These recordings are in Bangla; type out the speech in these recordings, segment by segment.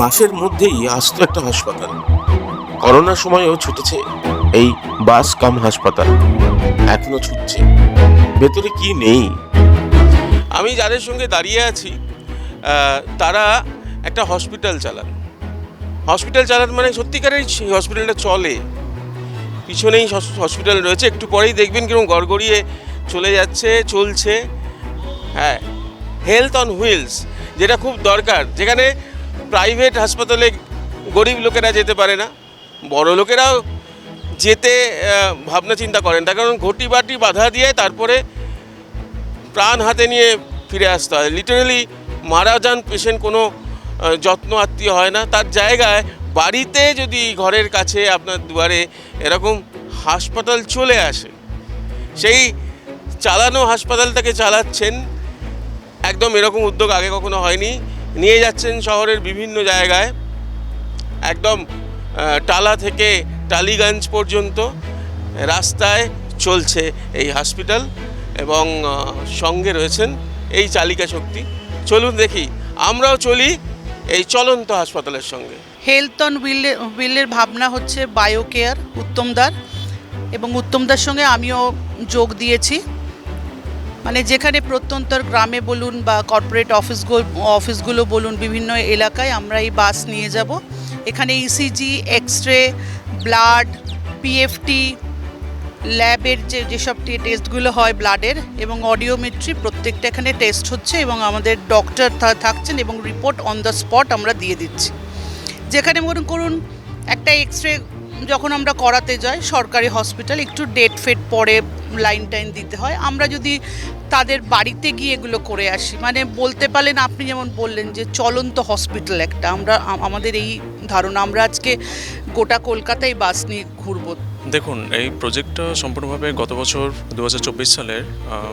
বাসের মধ্যেই আসতো একটা হাসপাতাল। করোনার সময়ও ছুটেছে এই বাস কাম হাসপাতাল। এখনও ছুটছে। ভেতরে কি নেই? আমি যাদের সঙ্গে দাঁড়িয়ে আছি তারা একটা হসপিটাল চালান। হসপিটাল চালান মানে সত্যিকারের সেই হসপিটালটা চলে। পিছনেই হসপিটাল রয়েছে। একটু পরেই দেখবেন কীরকম গড়গড়িয়ে চলে যাচ্ছে, চলছে। হ্যাঁ হেলথ অন হুইলস যেটা খুব দরকার। যেখানে প্রাইভেট হাসপাতালে গরিব লোকেরা যেতে পারে না, বড় লোকেরাও যেতে ভাবনা চিন্তা করেন তার কারণ ঘটি বাটি বাধা দিয়ে তারপরে প্রাণ হাতে নিয়ে ফিরে আসতে হয়। লিটারালি মারা যান পেশেন্ট কোনো যত্ন আত্মীয় হয় না। তার জায়গায় বাড়িতে যদি ঘরের কাছে আপনার দুয়ারে এরকম হাসপাতাল চলে আসে, সেই চালানো হাসপাতালটাকে চালাচ্ছেন, একদম এরকম উদ্যোগ আগে কখনো হয়নি। নিয়ে যাচ্ছেন শহরের বিভিন্ন জায়গায়। একদম টালা থেকে টালিগঞ্জ পর্যন্ত রাস্তায় চলছে এই হসপিটাল এবং সঙ্গে রয়েছেন এই চালিকা শক্তি। চলুন দেখি, আমরাও চলি এই চলন্ত হাসপাতালের সঙ্গে। হেলথ অন উইলে উইলের ভাবনা হচ্ছে বায়ো কেয়ার উত্তমদার এবং উত্তমদার সঙ্গে আমিও যোগ দিয়েছি। মানে যেখানে প্রত্যন্তর গ্রামে বলুন বা কর্পোরেট অফিসগুলো অফিসগুলো বলুন, বিভিন্ন এলাকায় আমরা এই বাস নিয়ে যাব। এখানে ECG X ray blood PFT ল্যাবের যে, যেসব টেস্টগুলো হয় ব্লাডের এবং অডিওমেট্রি প্রত্যেকটা এখানে টেস্ট হচ্ছে এবং আমাদের ডক্টর থাকছেন এবং রিপোর্ট অন দ্য স্পট আমরা দিয়ে দিচ্ছি। যেখানে মনে করুন একটা এক্স রে যখন আমরা করাতে যাই সরকারি হসপিটাল একটু ডেট ফেট পরে লাইন টাইন দিতে হয়। আমরা যদি তাদের বাড়িতে গিয়ে এগুলো করে আসি মানে বলতে পারলেন আপনি যেমন বললেন যে চলন্ত হসপিটাল একটা। আমরা আমাদের এই ধারণা, আমরা আজকে গোটা কলকাতায় বাস নিয়ে ঘুরবো। দেখুন, এই প্রজেক্টটা সম্পূর্ণভাবে গত বছর দু হাজার চব্বিশ সালের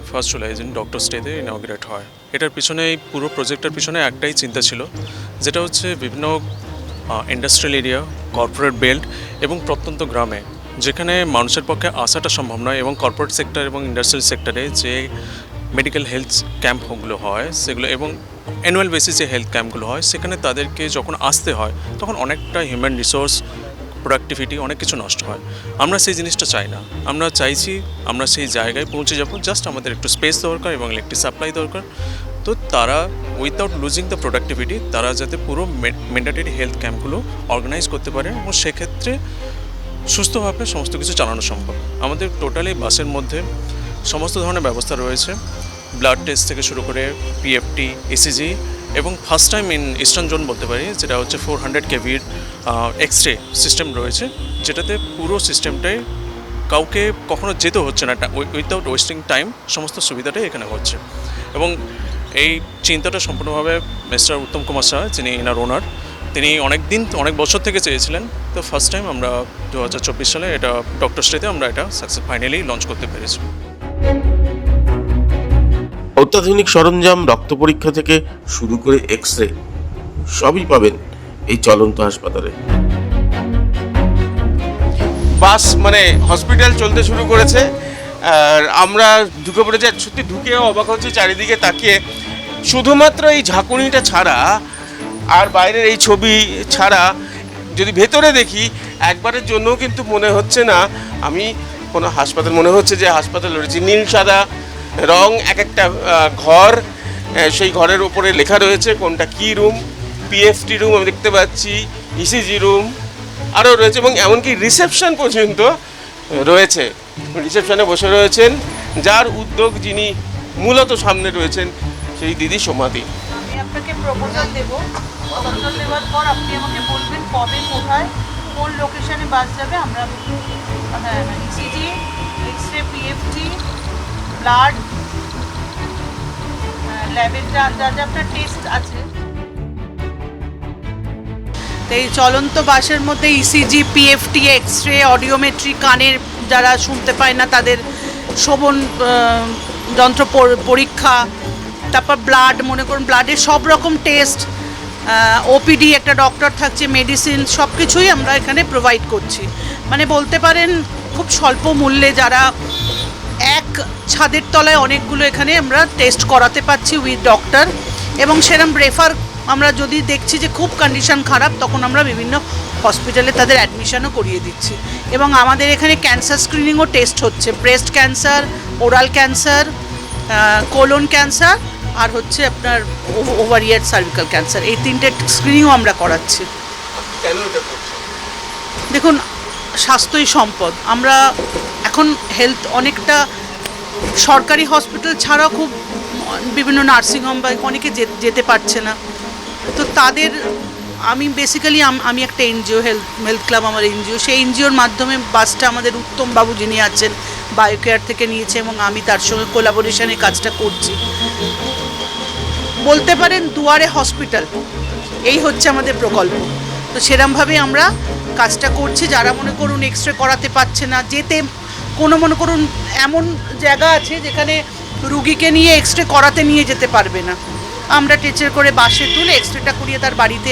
ফার্স্ট জুলাই দিন ডক্টর স্টেতে ইনগ্রেট হয়। এটার পিছনে, এই পুরো প্রজেক্টের পিছনে একটাই চিন্তা ছিল, যেটা হচ্ছে বিভিন্ন ইন্ডাস্ট্রিয়াল এরিয়া কর্পোরেট বেল্ট এবং প্রত্যন্ত গ্রামে। যেখানে মানুষের পক্ষে আসাটা সম্ভব নয় এবং কর্পোরেট সেক্টর এবং ইন্ডাস্ট্রিয়াল সেক্টরে যে মেডিকেল হেলথ ক্যাম্পগুলো হয়, সেগুলো এবং অ্যানুয়াল বেসিসে হেলথ ক্যাম্পগুলো হয়, সেখানে তাদেরকে যখন আসতে হয়, তখন অনেকটা হিউম্যান রিসোর্স প্রোডাক্টিভিটি অনেক কিছু নষ্ট হয়। আমরা সেই জিনিসটা চাই না। আমরা চাইছি আমরা সেই জায়গায় পৌঁছে যাব জাস্ট আমাদের একটু স্পেস দরকার এবং ইলেকট্রিক সাপ্লাই দরকার। তো তারা উইথাউট লুজিং দ্য প্রোডাক্টিভিটি তারা যাতে পুরো ম্যান্ডেটরি হেলথ ক্যাম্পগুলো অর্গানাইজ করতে পারে এবং সেক্ষেত্রে সুস্থভাবে সমস্ত কিছু চালানো সম্ভব। আমাদের টোটালি বাসের মধ্যে সমস্ত ধরনের ব্যবস্থা রয়েছে। ব্লাড টেস্ট থেকে শুরু করে পিএফটি ইসিজি এবং first time in eastern zone বলতে পারি, যেটা হচ্ছে ফোর হান্ড্রেড কেভির এক্স রে সিস্টেম রয়েছে, যেটাতে পুরো সিস্টেমটাই কাউকে কখনো যেতে হচ্ছে না উইথাউট ওয়েস্টিং টাইম সমস্ত সুবিধাটাই এখানে হচ্ছে। এবং এই চিন্তাটা সম্পূর্ণভাবে মিস্টার উত্তম কুমার শাহ যিনি এনার ওনার তিনি অনেক দিন অনেক বছর থেকে চেয়েছিলেন। তো ফার্স্ট টাইম আমরা দু হাজার চব্বিশ সালে এটা ডক্টর স্টেতে আমরা এটা সাকসেস ফাইনালি লঞ্চ করতে পেরেছি। অত্যাধুনিক সরঞ্জাম রক্ত পরীক্ষা থেকে শুরু করে এক্স রে সবই পাবেন এই চলন্ত হাসপাতালে। বাস মানে হসপিটাল চলতে শুরু করেছে। আর আমরা ঢুকে পড়েছি সত্যি ঢুকেও অবাক হচ্ছে চারিদিকে তাকিয়ে। শুধুমাত্র এই ঝাঁকুনিটা ছাড়া আর বাইরের এই ছবি ছাড়া যদি ভেতরে দেখি, একবারের জন্য কিন্তু মনে হচ্ছে না। আমি কোনো হাসপাতাল, মনে হচ্ছে যে হাসপাতাল রয়েছে। নীল, সাদা রং এক একটা ঘর সেই ঘরের উপরে লেখা রয়েছে কোনটা কি রুম পিএফটি রুম আমি দেখতে পাচ্ছি ইসিজি রুম আরও রয়েছে এবং এমনকি রিসেপশন পর্যন্ত রয়েছে। রিসেপশনে বসে রয়েছেন, যার উদ্যোগ যিনি মূলত সামনে রয়েছেন, সেই দিদি সমাধি আপনাকে প্রপোজাল দেব। প্রপোজাল দেওয়ার পর আপনি আমাকে বলবেন কবে, কোথায়, কোন লোকেশনে বাস যাবে, আমরা ECG X ray PFT blood ল্যাবের যা যা যা আপনার টেস্ট আছে। তো এই চলন্ত বাসের মধ্যে ECG PFT X ray audiometry কানের যারা শুনতে পায় না, তাদের শোভন যন্ত্র পরীক্ষা, তারপর ব্লাড মনে করুন ব্লাডের সব রকম টেস্ট ওপিডি একটা ডক্টর থাকছে মেডিসিন সব কিছুই আমরা এখানে প্রোভাইড করছি। মানে বলতে পারেন, খুব স্বল্প মূল্যে যারা এক ছাদের তলায় অনেকগুলো এখানে আমরা টেস্ট করাতে পারছি উইথ ডক্টর এবং সেরম রেফার আমরা যদি দেখছি যে খুব কন্ডিশন খারাপ, তখন আমরা বিভিন্ন হসপিটালে তাদের অ্যাডমিশনও করিয়ে দিচ্ছি। এবং আমাদের এখানে ক্যান্সার স্ক্রিনিংও টেস্ট হচ্ছে breast cancer oral cancer colon cancer আর হচ্ছে আপনার ওভারিয়ার সার্ভিক্যাল ক্যান্সার এই তিনটে স্ক্রিনিংও আমরা করাচ্ছি। দেখুন স্বাস্থ্যই সম্পদ। আমরা এখন হেলথ অনেকটা সরকারি হসপিটাল ছাড়াও খুব বিভিন্ন নার্সিংহোম বা অনেকে যেতে পারছে না। তো তাদের আমি বেসিক্যালি আমি একটা এনজিও হেলথ হেলথ ক্লাব আমার এনজিও সেই এনজিওর মাধ্যমে বাসটা আমাদের উত্তম বাবু যিনি আছেন বায়োকেয়ার থেকে নিয়েছে এবং আমি তার সঙ্গে কোলাবোরেশনে কাজটা করছি। বলতে পারেন দুয়ারে হসপিটাল। এই হচ্ছে আমাদের প্রকল্প। তো সেরমভাবে আমরা কাজটা করছি। যারা মনে করুন এক্স রে করাতে পারছে না, যেতে কোনো মনে করুন এমন জায়গা আছে যেখানে রুগীকে নিয়ে এক্স রে করাতে নিয়ে যেতে পারবে না। আমরা টেচার করে বাসে তুলে এক্স রেটা করিয়ে তার বাড়িতে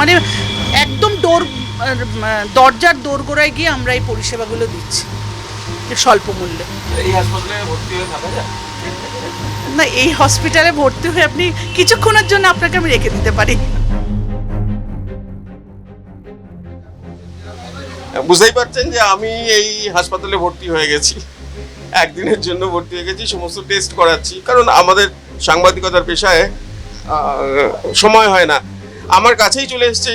মানে একদম ডোর দরজার দোরগোড়ায় গিয়ে আমরা এই পরিষেবাগুলো দিচ্ছি। স্বল্প মূল্যে। এই হাসপাতালে ভর্তি হয়ে থাকা যায়? না, এই হসপিটালে ভর্তি হয়ে আপনি কিছুক্ষণের জন্য আপনাকে আমি রেখে দিতে পারি। বুঝতেই পারছেন যে আমি এই হাসপাতালে ভর্তি হয়ে গেছি। একদিনের জন্য ভর্তি হয়ে গেছি, সমস্ত টেস্ট করাচ্ছি। কারণ আমাদের সাংবাদিকতার পেশায় সময় হয় না। আমার কাছেই চলে এসছে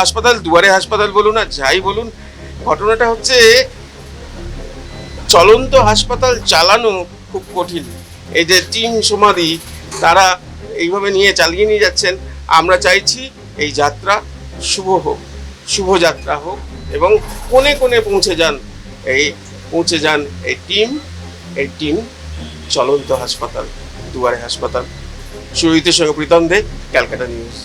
হাসপাতাল, দুয়ারে হাসপাতাল বলুন আর যাই বলুন। ঘটনাটা হচ্ছে, চলন্ত হাসপাতাল চালানো খুব কঠিন। এই যে টিম সমাধি তারা এইভাবে নিয়ে চালিয়ে নিয়ে যাচ্ছেন, আমরা চাইছি এই যাত্রা শুভ হোক, শুভ যাত্রা হোক এবং কোণে কোণে পৌঁছে যান এই, পৌঁছে যান এই টিম এই টিম চলন্ত হাসপাতাল, দুয়ারে হাসপাতাল। সুরহিতের সঙ্গে প্রীতম দে, ক্যালকাটা নিউজ।